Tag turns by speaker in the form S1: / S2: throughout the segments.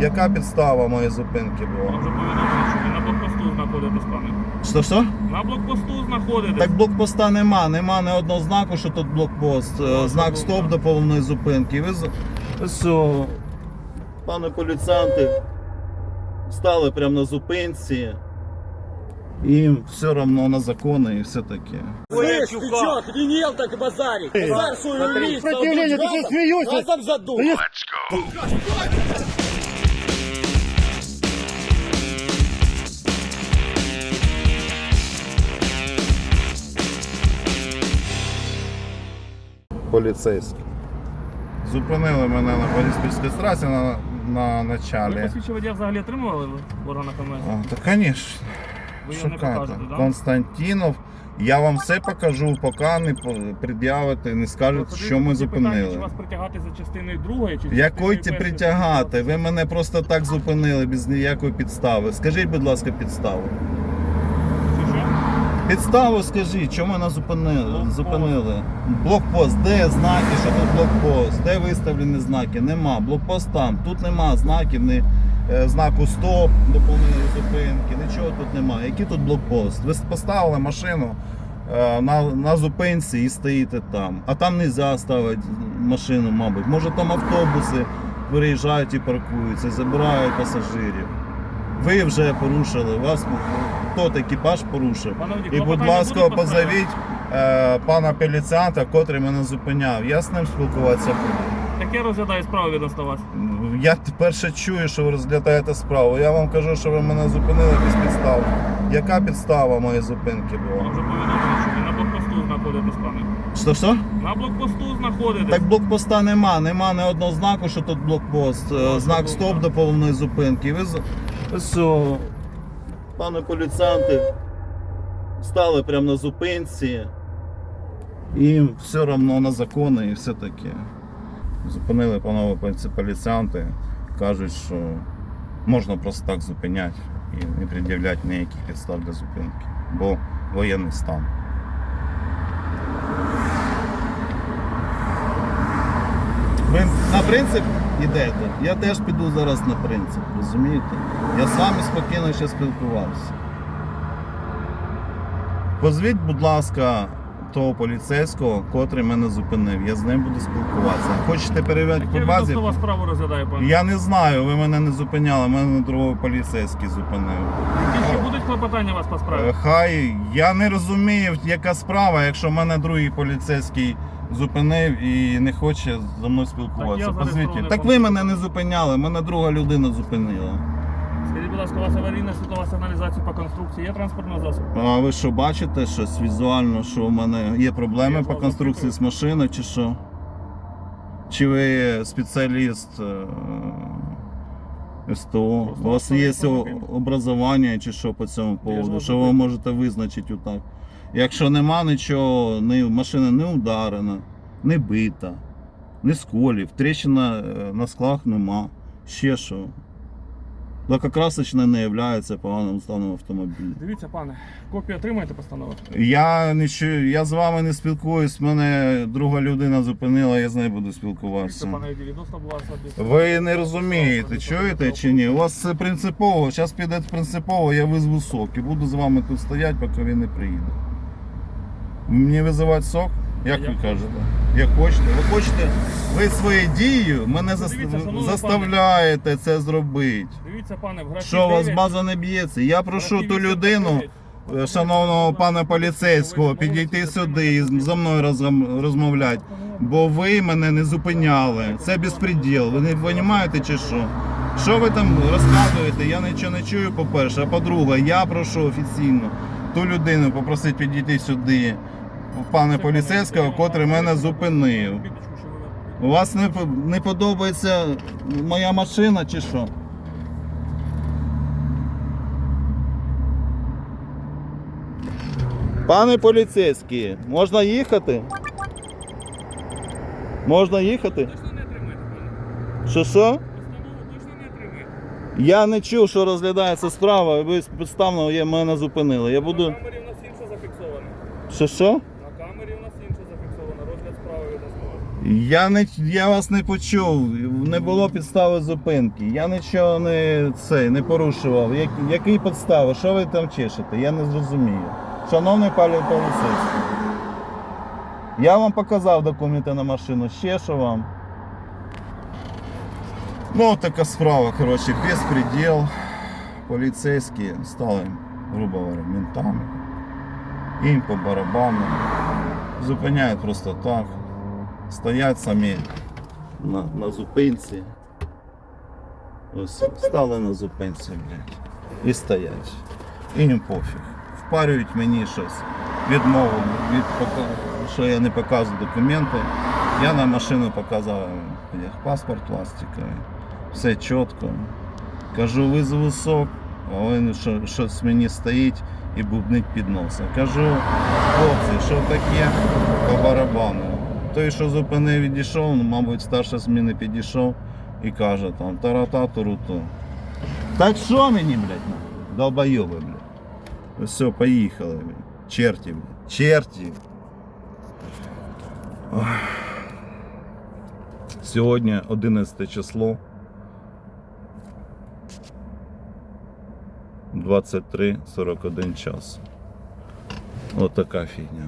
S1: Яка підстава моєї зупинки
S2: Вам
S1: була?
S2: вже повідомили, що ви на блокпосту знаходитесь, пане.
S1: Що що?
S2: На блокпосту знаходитесь.
S1: Так блокпоста нема, нема ні одного знаку, що тут блокпост. Е, Знак стоп до повної зупинки. Ви з- ви що, пане поліціянти, стали прямо на зупинці. І все одно на закони і все таке.
S3: Слышь, ты чё, охренел так базарить? Базар свою умеешь,
S4: Сопротивление, ты что, смеешься?
S3: Газом задул.
S1: Поліцейські. Зупинили мене на Бориспільській трасі на, на
S2: Ви
S1: началі.
S2: посвідчення водія взагалі отримували в органах МС?
S1: А, Та, звісно.
S2: Ви його не
S1: Шукайте.
S2: покажете, так?
S1: Константинов. Я вам все покажу, поки не по- пред'явите, не скажете, що ми
S2: Чи
S1: зупинили.
S2: вас притягати за частиною другої чи
S1: Якої
S2: частиною першої?
S1: притягати? Ви мене просто так зупинили без ніякої підстави. Скажіть, будь ласка, підставу. Підставу скажіть, чому мене зупинили?
S2: Блокпост.
S1: зупинили? Блокпост, де знаки, що тут блокпост? Де виставлені знаки? Нема. Блокпост там. Тут нема знаків, ні е, знаку стоп до повної зупинки, нічого тут немає. Який тут блокпост? Ви поставили машину е, на, на зупинці і стоїте там. А там не можна ставити машину, мабуть. Може там автобуси виїжджають і паркуються, забирають пасажирів. Ви вже порушили, вас хто екіпаж порушив. І, будь ласка, позовіть е, пана поліціянта, котрий мене зупиняв. Я з ним спілкуватися буду.
S2: Так я розглядаю справу відносно вас.
S1: Я перше чую, що ви розглядаєте справу. Я вам кажу, що ви мене зупинили без підстав. Яка підстава моєї зупинки
S2: Вам
S1: була?
S2: вже повідомили, що ви на блокпосту знаходитесь, пане.
S1: Що що?
S2: На блокпосту знаходитесь.
S1: Так блокпоста нема, нема ні одного знаку, що тут блокпост. Е, Знак стоп до повної зупинки. Ви, з- ви пане поліціянти, стали прямо на зупинці. І все одно на закони і все таке. Зупинили панове поліці- поліціянти, кажуть, що можна просто так зупиняти і не пред'являти ніяких підстав для зупинки, бо воєнний стан. На принцип йдете. Я теж піду зараз на принцип, розумієте? Я сам спокійно ще спілкувався. Позвіть, будь ласка, того поліцейського, котрий мене зупинив. Я з ним буду спілкуватися. Хочете перевіряти по базі?
S2: вас справу розглядаю, пане.
S1: Я не знаю, ви мене не зупиняли, мене другого поліцейський зупинив.
S2: Ще будуть клопотання у вас по
S1: Е,
S2: справі?
S1: Хай я не розумію, яка справа, якщо мене другий поліцейський зупинив і не хоче зі мною спілкуватися.
S2: Так я
S1: Позвіть.
S2: зареєстрований
S1: Так ви мене не зупиняли, мене друга людина зупинила.
S2: Ласка, у вас аварійна світлова сигналізація по конструкції є транспортного засобу?
S1: А ви що бачите щось візуально, що в мене є проблеми
S2: Я
S1: по конструкції з машиною, чи що? Чи ви спеціаліст е, СТО? У вас є образування чи що по цьому поводу? Що ви можете визначити отак? Якщо нема нічого, ні, машина не ударена, не бита, не сколів, тріщина е, на склах нема. Ще що? Лакокрасочне не є поганим станом автомобіля.
S2: Дивіться, пане, копію отримаєте постанови?
S1: Я чую, я з вами не спілкуюсь, мене друга людина зупинила, я з нею буду
S2: Дивіться,
S1: спілкуватися.
S2: пане відносно була.
S1: Ви не розумієте, чуєте чи ні? У вас це принципово, зараз піде принципово, я визву сок і буду з вами тут стояти, поки він не приїде. Мені визивати сок? Як
S2: Як
S1: ви кажете? Як хочете? Ви хочете, ви своєю дією мене зас-
S2: Дивіться, шановний
S1: заставляєте це зробити.
S2: Дивіться, пане, в графі
S1: Що у вас
S2: 9,
S1: база не б'ється? Я прошу ту людину. Е, шановного пана поліцейського підійти сюди і зі мною розгам- розмовляти. Бо ви мене не зупиняли. Це безпреділ. Ви не розумієте чи що? Що ви там розказуєте? Я нічого не чую, по-перше. А по-друге, я прошу офіційно ту людину попросити підійти сюди, пане поліцейського, котрий мене зупинив. У вас не, не подобається моя машина чи що? Пане поліцейський, можна їхати? Можна їхати?
S2: Точно не отримаєте, пане?
S1: Що що?
S2: Точно не отримаєте?
S1: Я не чув, що розглядається справа, ви підставно мене зупинили. Я
S2: На
S1: буду.
S2: камері у нас інше зафіксовано.
S1: Що що? Я не я вас не почув. Не було підстави зупинки. Я нічого не це не порушував. Як, які підстави? Що ви там чешете? Я не зрозумію. Шановний пане поліцейський. Я вам показав документи на машину. Ще що вам? Ну, така справа, коротше, безпреділ. Поліцейські стали, грубо говоря, ментами. Їм по барабану. Зупиняють просто так. Стоять самі на, на зупинці. Ось стали на зупинці, блядь. І стоять. І їм пофіг. Впарюють мені щось. Відмову, від, що я не показую документи. Я на машину показав як паспорт пластиковий. Все чітко. Кажу, визову сок, а він що, щось мені стоїть і бубнить під носом. Кажу, хлопці, що таке по барабану. Той, що зупинив, відійшов, ну, мабуть, старша зміни підійшов і каже там тарата туруту. Так що мені, блядь, долбойоби, блядь. Все, поїхали, блядь. Черті, блядь. Черті. Ох. Сьогодні 11 число. 23.41 час. От така фігня.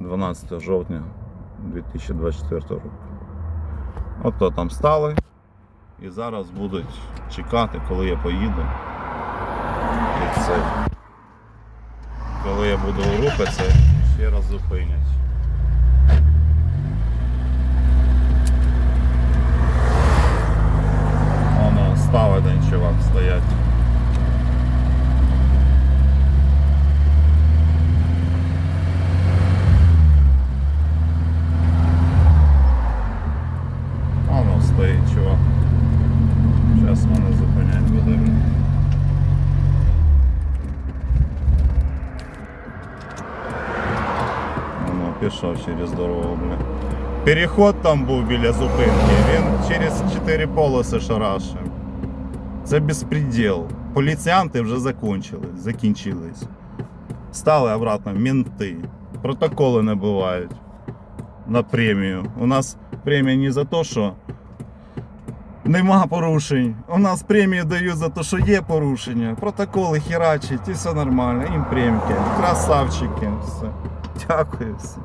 S1: 12 жовтня 2024 року. Ото там стали і зараз будуть чекати, коли я поїду. І це. Коли я буду рухатися, ще раз зупинять. Воно став один чувак стоять. Воно стоїть чувак. Зараз мене зупинять буде. Пішов через дорогу, бля. Переход там був біля зупинки. Він через 4 полоси шарашив. Це безпреділ. Поліціянти вже закончились, закінчились. Стали обратно менти. Протоколи не бувають на премію. У нас премія не за те, що нема порушень. У нас премію дають за те, що є порушення. Протоколи херачать і все нормально. Їм премки. Красавчики. Все. Дякую. Все.